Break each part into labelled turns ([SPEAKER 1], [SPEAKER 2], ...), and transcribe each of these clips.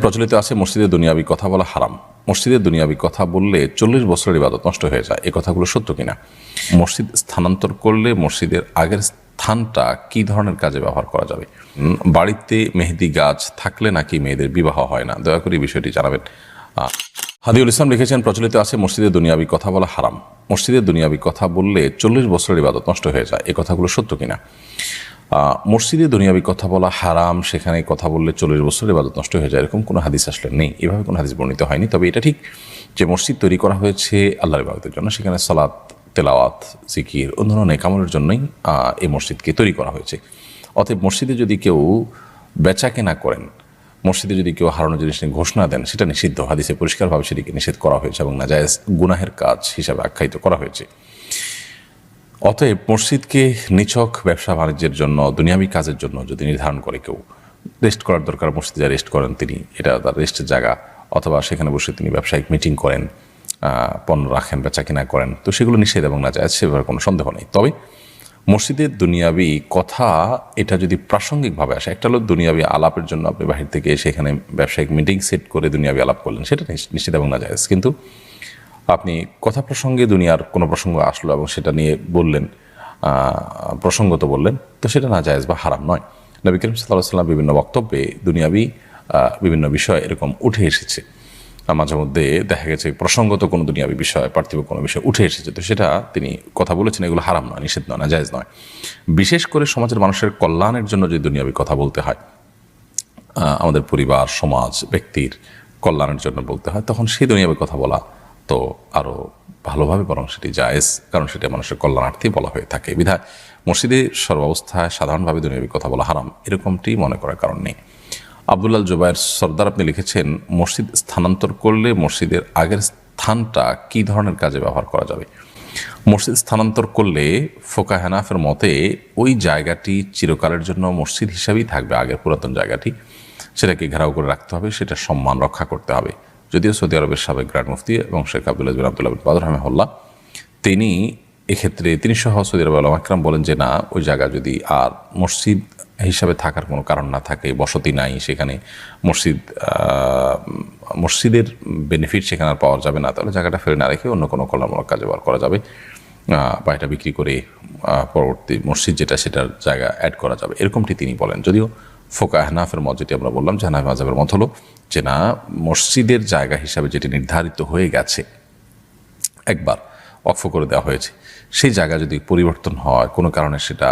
[SPEAKER 1] প্রচলিত আছে, মসজিদে দুনিয়াবি কথা বলা হারাম। মসজিদে দুনিয়াবি কথা বললে চল্লিশ বছরের ইবাদত নষ্ট হয়ে যায়। এ কথাগুলো সত্য কিনা? মসজিদ স্থানান্তর করলে মসজিদের আগের স্থানটা কি ধরনের কাজে ব্যবহার করা যাবে? বাড়িতে মেহেদি গাছ থাকলে নাকি মেয়েদের বিবাহ হয় না? দয়া করে বিষয়টি জানাবেন। হাদিউল ইসলাম লিখেছেন, প্রচলিত আছে, মসজিদে দুনিয়াবি কথা বলা হারাম। মসজিদে দুনিয়াবি কথা বললে চল্লিশ বছরের ইবাদত নষ্ট হয়ে যায়। এ কথাগুলো সত্য কিনা? মসজিদে দুনিয়াবি কথা বলা হারাম, সেখানে কথা বললে চল্লিশ বছর ইবাদত নষ্ট হয়ে যায়, এরকম কোনো হাদিস আসলে নেই। এভাবে কোনো হাদিস বর্ণিত হয়নি। তবে এটা ঠিক যে মসজিদ তৈরি করা হয়েছে আল্লাহর ইবাদতের জন্য, সেখানে সালাত, তেলাওয়াত, জিকির ধরনের নেকামলের জন্যই এই মসজিদকে তৈরি করা হয়েছে। অতএব মসজিদে যদি কেউ বেচা কেনা করেন, মসজিদে যদি কেউ হারানো জিনিস নিয়ে ঘোষণা দেন, সেটা নিষিদ্ধ। হাদিসে পরিষ্কারভাবে সেটিকে নিষেধ করা হয়েছে এবং নাজায়েজ গুনাহের কাজ হিসাবে আখ্যায়িত করা হয়েছে। অতএব মসজিদকে নিছক ব্যবসা বাণিজ্যের জন্য, দুনিয়াবী কাজের জন্য যদি নির্ধারণ করে কেউ, রেস্ট করার দরকার, মসজিদে যা রেস্ট করেন তিনি, এটা তার রেস্টের জায়গা, অথবা সেখানে বসে তিনি ব্যবসায়িক মিটিং করেন পণ্য রাখেন বেচা কিনা করেন, তো সেগুলো নিষেধ এবং না যায় সে ব্যাপারে কোনো সন্দেহ নেই। তবে মসজিদের দুনিয়াবি কথা, এটা যদি প্রাসঙ্গিকভাবে আসে, একটা হলো দুনিয়াবি আলাপের জন্য আপনি বাহির থেকে সেখানে ব্যবসায়িক মিটিং সেট করে দুনিয়াবি আলাপ করলেন, সেটা নিশ- নিষেধ এবং না যায় কিন্তু আপনি কথা প্রসঙ্গে দুনিয়ার কোনো প্রসঙ্গ আসলো এবং সেটা নিয়ে বললেন প্রসঙ্গত বললেন, তো সেটা না জায়েজ বা হারাম নয়। নবী করিম সাল্লাহ সাল্লাম বিভিন্ন বক্তব্যে দুনিয়াবি বিভিন্ন বিষয় এরকম উঠে এসেছে। মাঝে মধ্যে দেখা গেছে প্রসঙ্গত কোনো দুনিয়াবি বিষয়, পার্থিব কোনো বিষয় উঠে এসেছে। তো সেটা তিনি কথা বলেছেন, এগুলো হারাম নয়, নিষেধ নয়, না জায়েজ নয়। বিশেষ করে সমাজের মানুষের কল্যাণের জন্য যদি দুনিয়াবি কথা বলতে হয় আমাদের পরিবার, সমাজ, ব্যক্তির কল্যাণের জন্য বলতে হয়, তখন সেই দুনিয়াবে কথা বলা তো আরও ভালোভাবে বরং সেটি জায়েজ, কারণ সেটা মানুষের কল্যাণার্থে বলা হয়ে থাকে। বিধায় মসজিদে সর্বাবস্থায় সাধারণভাবে দুনিয়াবি কথা বলা হারাম, এরকমটি মনে করার কারণ নেই। আবদুল্লাল জুবাইর সর্দার আপনি লিখেছেন, মসজিদ স্থানান্তর করলে মসজিদের আগের স্থানটা কি ধরনের কাজে ব্যবহার করা যাবে? মসজিদ স্থানান্তর করলে ফোকা হেনাফের মতে ওই জায়গাটি চিরকালের জন্য মসজিদ হিসাবেই থাকবে আগের পুরাতন জায়গাটি। সেটাকে ঘেরাও করে রাখতে হবে, সেটা সম্মান রক্ষা করতে হবে। যদিও সৌদি আরবের সাবেক গ্র্যান্ড মুফতি এবং শেখ আবদুল্লাহ বিন আবদুল্লাহ বাদর রহমহল্লা তিনি এক্ষেত্রে, তিনি সহ সৌদি আরব আলম আকরাম বলেন যে, না, ওই জায়গা যদি আর মসজিদ হিসাবে থাকার কোনো কারণ না থাকে, বসতি নাই, সেখানে মসজিদ মসজিদের বেনিফিট সেখানে আর পাওয়া যাবে না, তাহলে জায়গাটা ফেলে না রেখে অন্য কোনো কল্যাণমূলক কাজে ব্যবহার করা যাবে। বা এটা বিক্রি করে পরবর্তী মসজিদ যেটা, সেটার জায়গা অ্যাড করা যাবে। এরকমটি তিনি বলেন। যদিও ফোকা হানাফের মত যেটি আমরা বললাম যে হানাফি মাজাবের মত হলো যে না, মসজিদের জায়গা হিসাবে যেটি নির্ধারিত হয়ে গেছে, একবার অক্ষ করে দেওয়া হয়েছে, সেই জায়গা যদি পরিবর্তন হয়, কোনো কারণে সেটা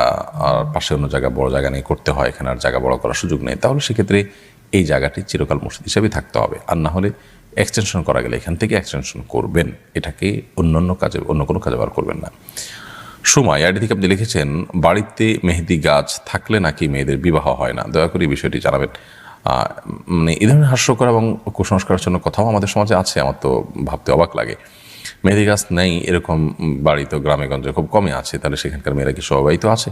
[SPEAKER 1] পাশে অন্য জায়গা, বড় জায়গা নিয়ে করতে হয়, এখানে আর জায়গা বড় করার সুযোগ নেই, তাহলে সেক্ষেত্রে এই জায়গাটি চিরকাল মসজিদ হিসাবেই থাকতে হবে। আর না হলে এক্সটেনশন করা গেলে এখান থেকে এক্সটেনশন করবেন, এটাকে অন্য অন্য কাজে, অন্য কোনো কাজে ব্যবহার করবেন না। সময় থেকে আপনি লিখেছেন, বাড়িতে মেহেদি গাছ থাকলে নাকি মেয়েদের বিবাহ হয় না? দয়া করে বিষয়টি জানাবেন। মানে এই ধরনের হাস্যকর এবং কুসংস্কারের জন্য কথাও আমাদের সমাজে আছে, আমার তো ভাবতে অবাক লাগে। মেহেদি গাছ নেই, এরকম বাড়ি তো গ্রামে গঞ্জে খুব কমই আছে, তাহলে সেখানকার মেয়েরা কি সবাই তো আছে?